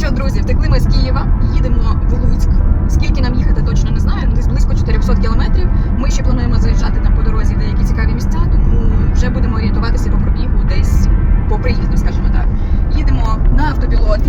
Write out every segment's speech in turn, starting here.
що, друзі, втекли ми з Києва, їдемо в Луцьк. Скільки нам їхати, точно не знаю. ну, Десь близько 400 кілометрів. Ми ще плануємо заїжджати там по дорозі деякі цікаві місця, тому вже будемо орієнтуватися по пробігу десь по приїзду, скажімо так. Їдемо на автопілоті.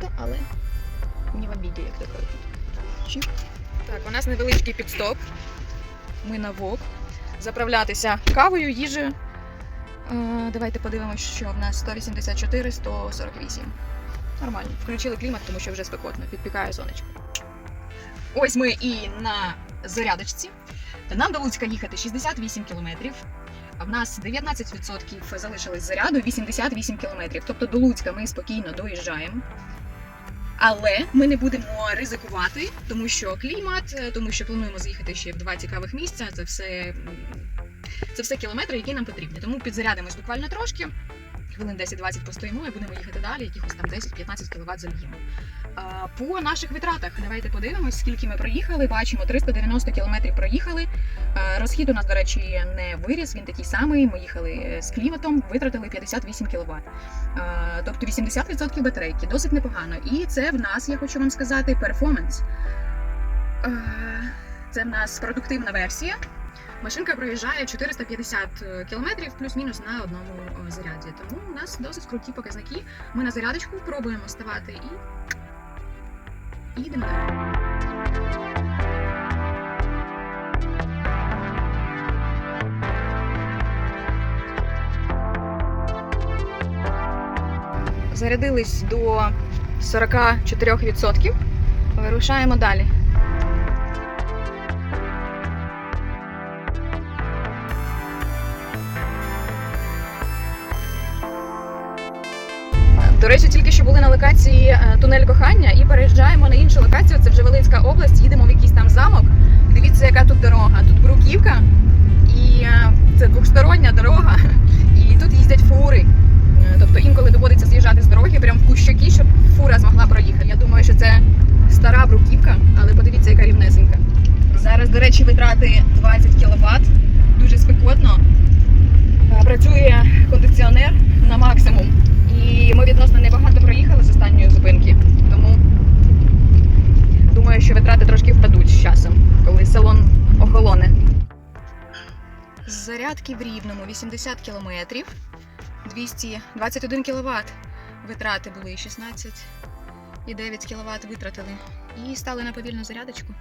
Тіснувато, але не в обіді, як то кажуть. Так, у нас невеличкий підстоп. Ми на ВОК. Заправлятися кавою, їжею. Е, давайте подивимося, що в нас 184, 148. Нормально. Включили клімат, тому що вже спекотно, підпікає сонечко. Ось ми і на зарядочці. Нам до Луцька їхати 68 кілометрів. А в нас 19% залишилось заряду, 88 кілометрів. Тобто до Луцька ми спокійно доїжджаємо. Але ми не будемо ризикувати, тому що клімат, е, тому що плануємо заїхати ще в два цікавих місця. Це все, це все кілометри, які нам потрібні. Тому підзарядимось буквально трошки. Хвилин 10-20 постоїмо і будемо їхати далі, якихось там 10-15 кВт зальємо. По наших витратах давайте подивимось, скільки ми проїхали. Бачимо 390 км проїхали. Розхід у нас, до речі, не виріс, він такий самий. Ми їхали е, з кліматом, витратили 58 кВт. Тобто 80% батарейки, досить непогано. І це в нас, я хочу вам сказати, перформанс. Це в нас продуктивна версія. Машинка проїжджає 450 км плюс-мінус на одному е, заряді. Тому у нас досить круті показники. Ми на зарядочку пробуємо ставати і і їдемо далі. Зарядились до 44%. Вирушаємо далі. До речі, тільки що були на локації е, тунель кохання і переїжджаємо на іншу локацію. Це вже Волинська область. Їдемо в якийсь там замок. Дивіться, яка тут дорога. Тут бруківка, і е, це двохстороння дорога. І тут їздять фури. Е, Тобто інколи доводиться з'їжджати з дороги прямо в кущаки, щоб фура змогла проїхати. Я думаю, що це стара бруківка, але подивіться, яка рівнесенька. Зараз, до речі, витрати 20 кВт. Дуже спекотно. Працює кондиціонер на максимум. І ми відносно небагато проїхали з останньої зупинки. Тому думаю, що витрати трошки впадуть з часом, коли салон охолоне. З зарядки в рівному 80 кілометрів, 221 кВт. Витрати були 16,9 кВт витратили. І стали на повільну зарядочку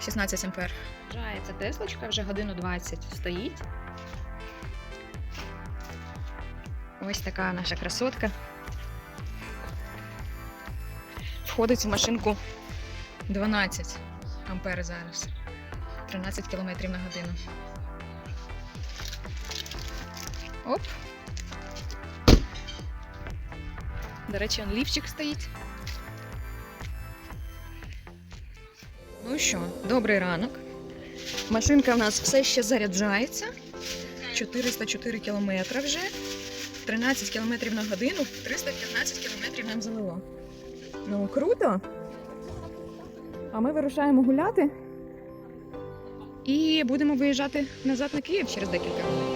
16 ампер. Заряджається Теслочка, вже годину 20 стоїть. Ось така наша красотка. Входить в машинку 12 ампер зараз. 13 км на годину. Оп. До речі, он лівчик стоїть. Ну що, добрий ранок. Машинка в нас все ще заряджається. 404 кілометри вже. 13 км на годину, 315 км нам залило. Ну, круто. А ми вирушаємо гуляти. І будемо виїжджати назад на Київ через декілька хвилин.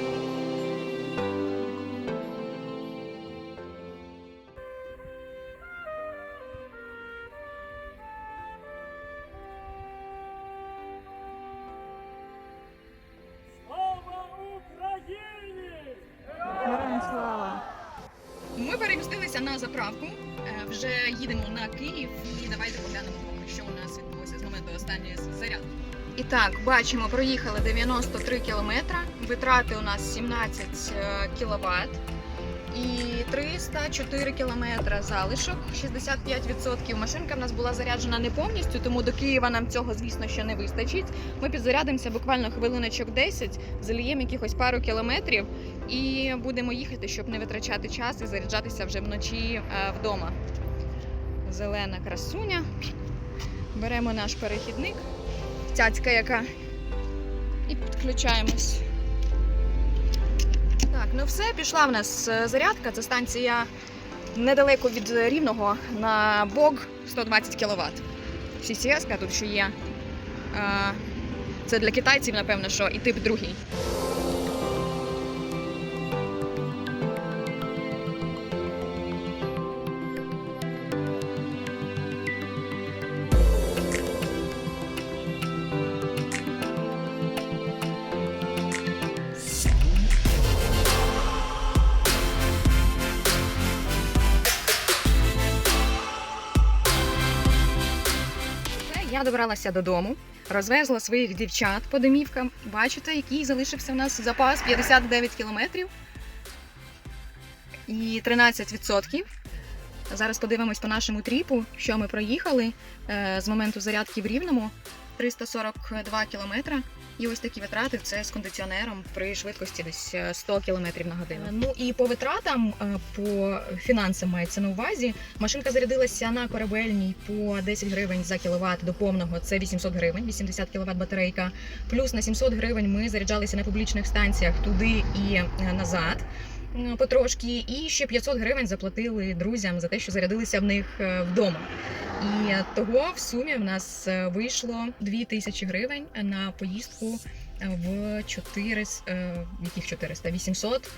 Заправку, е, вже їдемо на Київ і давайте поглянемо, що у нас відбулося з моменту останньої зарядки. І так, бачимо, проїхали 93 кілометра, витрати у нас 17 кВт і 304 кілометра залишок, 65%. Машинка в нас була заряджена не повністю, тому до Києва нам цього, звісно, ще не вистачить. Ми підзарядимося буквально хвилиночок 10, заліємо якихось пару кілометрів і будемо їхати, щоб не витрачати час і заряджатися вже вночі е, вдома. Зелена красуня. Беремо наш перехідник, цяцька яка, і підключаємось. Так, ну все, пішла в нас е, зарядка. Це станція недалеко від рівного на бок 120 кВт. CCS тут ще є. Е, Це для китайців, напевно, що і тип другий. Я добралася додому, розвезла своїх дівчат по домівкам. Бачите, який залишився в нас запас 59 кілометрів і 13%. Зараз подивимось по нашому тріпу, що ми проїхали е, з моменту зарядки в Рівному 342 кілометра. І ось такі витрати це з кондиціонером при швидкості десь е, 100 км на годину. Ну і по витратам, е, по фінансам мається на увазі. Машинка зарядилася на корабельній по 10 гривень за кіловат до повного. Це 800 гривень, 80 кВт батарейка. Плюс на 700 гривень ми заряджалися на публічних станціях туди і е, назад. Потрошки, і ще 500 гривень заплатили друзям за те, що зарядилися в них е, вдома. І того в сумі в нас е, вийшло 2000 гривень на поїздку е, в 400, е, яких 400, 800,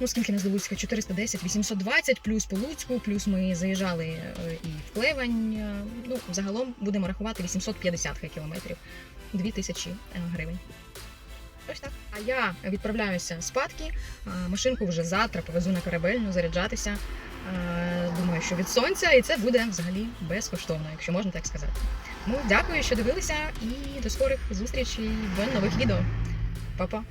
ну скільки не Луцька, 410, 820, плюс по Луцьку, плюс ми заїжджали і в Клевань. Ну, загалом будемо рахувати 850 хай кілометрів, 2000 е, гривень. А я відправляюся спадки. Машинку вже завтра повезу на корабельну заряджатися. Думаю, що від сонця, і це буде взагалі безкоштовно, якщо можна так сказати. Тому дякую, що дивилися, і до скорих зустрічей в нових відео. Па-па!